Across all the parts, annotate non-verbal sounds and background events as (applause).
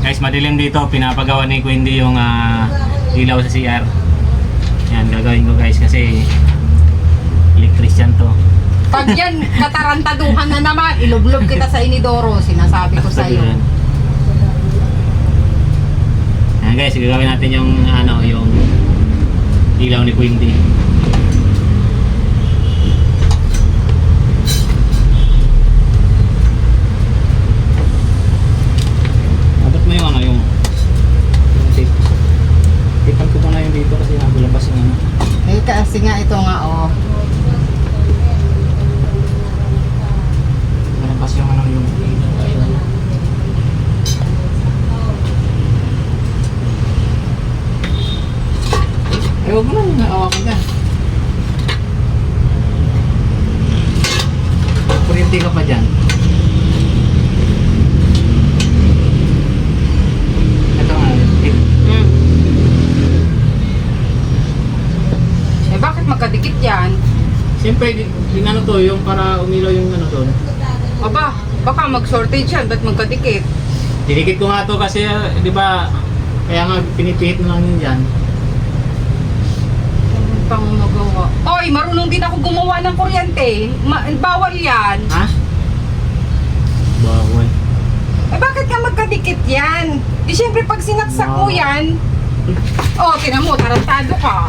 Guys, madilim dito. Pinapagawa ni Quindy yung ah, ilaw sa CR. Yan, gagawin ko guys kasi electrician to. Pag yan, katarantaduhan na naman, ilublob kita sa inidoro, sinasabi ko sa iyo. Yan guys, gagawin natin yung ano, yung ilaw ni Quindy. Abot mo yung ano, yung yung tape. Tapean ko muna yung dito kasi nabulabas yung ano. Eh, kasi nga ito nga, oh. Nalabas yung ano yung Eh, huwag mo lang naawakan ka pa dyan. Ito nga. Eh, Hmm. Eh, bakit magkadikit yan? Siyempre, di- din ano to, yung para umilaw yung ano doon. Aba, baka mag-shortage yan, ba't magkadikit? Dinikit ko nga to kasi, ah, di ba, kaya nga pinipihit na lang yun dyan. Ano pang magawa? Oy, marunong din ako gumawa ng kuryente. Ma- bawal yan. Ha? Bawal. Eh, bakit nga magkadikit yan? Di syempre pag sinaksak mo Wow. yan, oh, tinan mo, tarantado ka.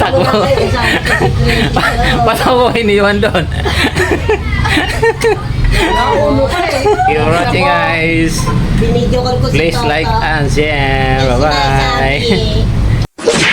Takbo. Ba't ako iniwan doon? (laughs) You're guys. Please like and share. Bye-bye.